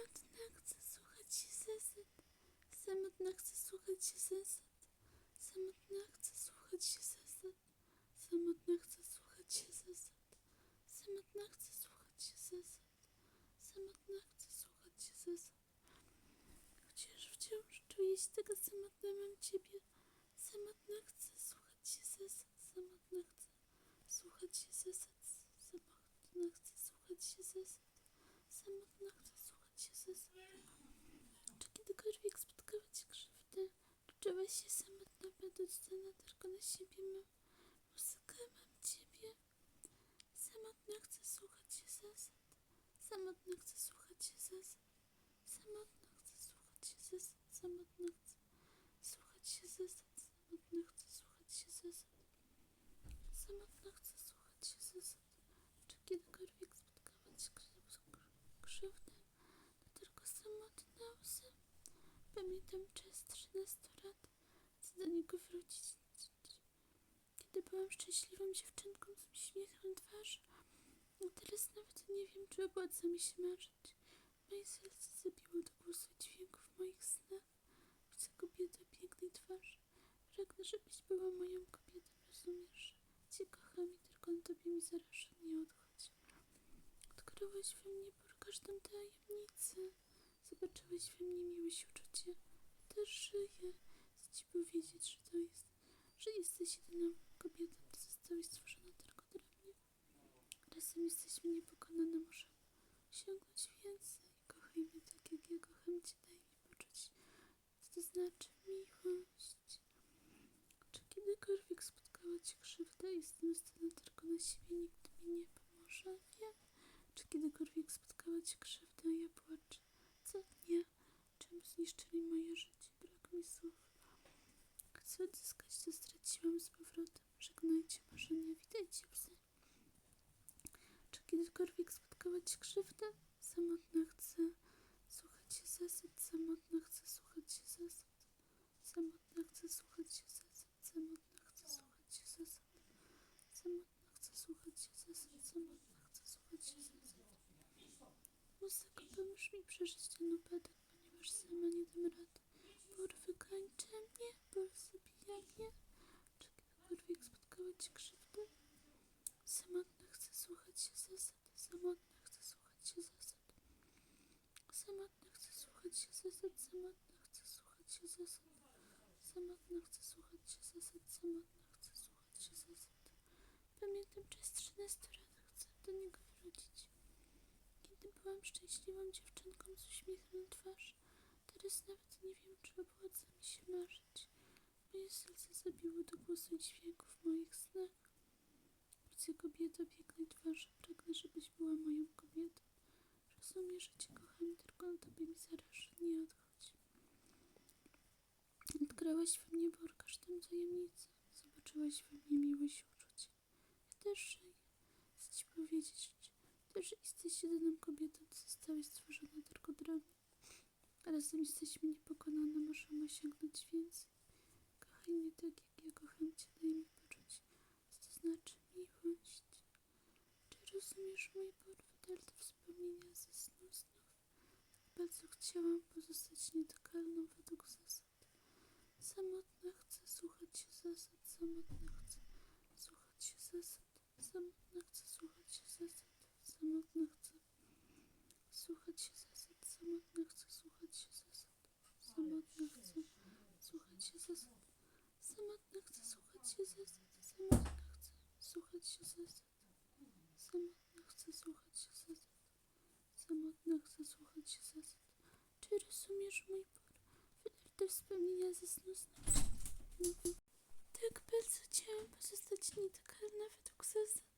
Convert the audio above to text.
Samotna chcę słuchać się zasad. Samotna chcę słuchać się zasad. Samotna chcę słuchać się zasad. Samotna chcę słuchać się zasad. Samotna chcę słuchać się zasad. Samotna chcę słuchać się zasad. Chociaż wciąż czuję się taka samotna, mam ciebie. Samotna chcę słuchać się zasad. Samotna chcę słuchać się zasad. Samotna chcę słuchać się zasad. Samotna chcę słuchać się zasad. Czy kiedykolwiek spotkała cię krzywdę? Czy czułaś się zdana tylko na siebie? Mam muzykę, mam ciebie. Samotna chcę słuchać się zasad. Samotna chcę słuchać się zasad. Samotna chcę słuchać się zasad. Samotna chcę słuchać się zasad. Samotna chcę słuchać się zasad. Samotna chcę słuchać się zasad. Czy kiedykolwiek spotkała cię krzywdę? krzywdę? To tylko samotne łzy. Pamiętam czas 13 lat. Do niego wrócić. Kiedy byłam szczęśliwą dziewczynką z uśmiechem twarzy. A teraz nawet nie wiem, czy opłaca mi się marzyć. Moje serce zabiło do głosu dźwięków moich snach. Chcę kobietę pięknej twarzy. Pragnę, żebyś była moją kobietą, rozumiesz? Cię kocham i tylko na tobie mi zależy, nie odchodź. Odkryłeś we mnie każdą tajemnicę. Zobaczyłeś we mnie miłość uczucie. Też żyję. Chcę ci powiedzieć, że to jest, że jesteś jedyną kobietą, ty zostałeś stworzona tylko dla mnie. Razem jesteśmy niepokonane, możemy osiągnąć więcej. Kochaj mnie tak, jak ja kocham cię, daj mi poczuć, co to znaczy miłość. Czy kiedykolwiek spotkała cię krzywda i zdana tylko na siebie, nikt mi nie pomoże? Nie. Czy kiedykolwiek spotkała cię krzywda, ja płaczę? Co? Nie. Czemu zniszczyli moje życie? Brak mi słów. Chcę odzyskać, co straciłam z powrotem. Żegnajcie marzenia. Kiedykolwiek spotkała cię krzywda? Samotna chcę słuchać się zasad, samotna chcę słuchać się zasad. Samotna chcę słuchać się zasad, samotna chcę słuchać się zasad. Samotna chcę słuchać się zasad, samotna chcę słuchać się zasad. Muzyko, pomóż mi przeżyć ten upadek, ponieważ sama nie dam rady. Ból wykańcza mnie, ból zabija mnie. Czy kiedykolwiek spotkała cię krzywda? Samotna chcę słuchać się zasad, samotna chcę słuchać się zasad. Samotna chcę słuchać się zasad, samotna chcę słuchać się zasad. Samotna chcę słuchać się zasad, samotna chcę słuchać się zasad. Pamiętam czas 13 lat, chcę do niego wrócić. Kiedy byłam szczęśliwą dziewczynką z uśmiechem na twarzy, teraz nawet nie wiem, czy opłaca mi się marzyć. Moje serce zabiło do głosu dźwięków moich snach. Kobietę o pięknej twarzy, pragnę, żebyś była moją kobietą. Rozumiesz, że cię kocham, tylko na tobie mi zależy, nie odchodź. Odkryłaś we mnie bor każdą tajemnicę, zobaczyłaś we mnie miłość i uczucie. Ja też żyję. Chcę ci powiedzieć, że że jesteś jedyną kobietą, co zostałaś stworzona tylko dla mnie. Razem jesteśmy niepokonane, możemy osiągnąć więcej. Kochaj mnie tak, jak ja kocham cię, daj mi poczuć, co to znaczy miłość. Czy rozumiesz mój ból, wydarte wspomnienia ze snu? Tak bardzo chciałam pozostać nietykalną według. Samotna chcę słuchać się zasad, samotna chcę słuchać się zasad, samotna chcę słuchać się zasad, samotna chcę słuchać się zasad, samotna chcę słuchać się zasad, samotna chcę słuchać się zasad, samotna chcę słuchać się zasad, samotna chcę słuchać się zasad, samotna chcę słuchać się zasad, samotna chcę słuchać się zasad. Czy rozumiesz mój Wydarte wspomnienia ze snu snów. Tak bardzo chciałam pozostać nietykalna według zasad.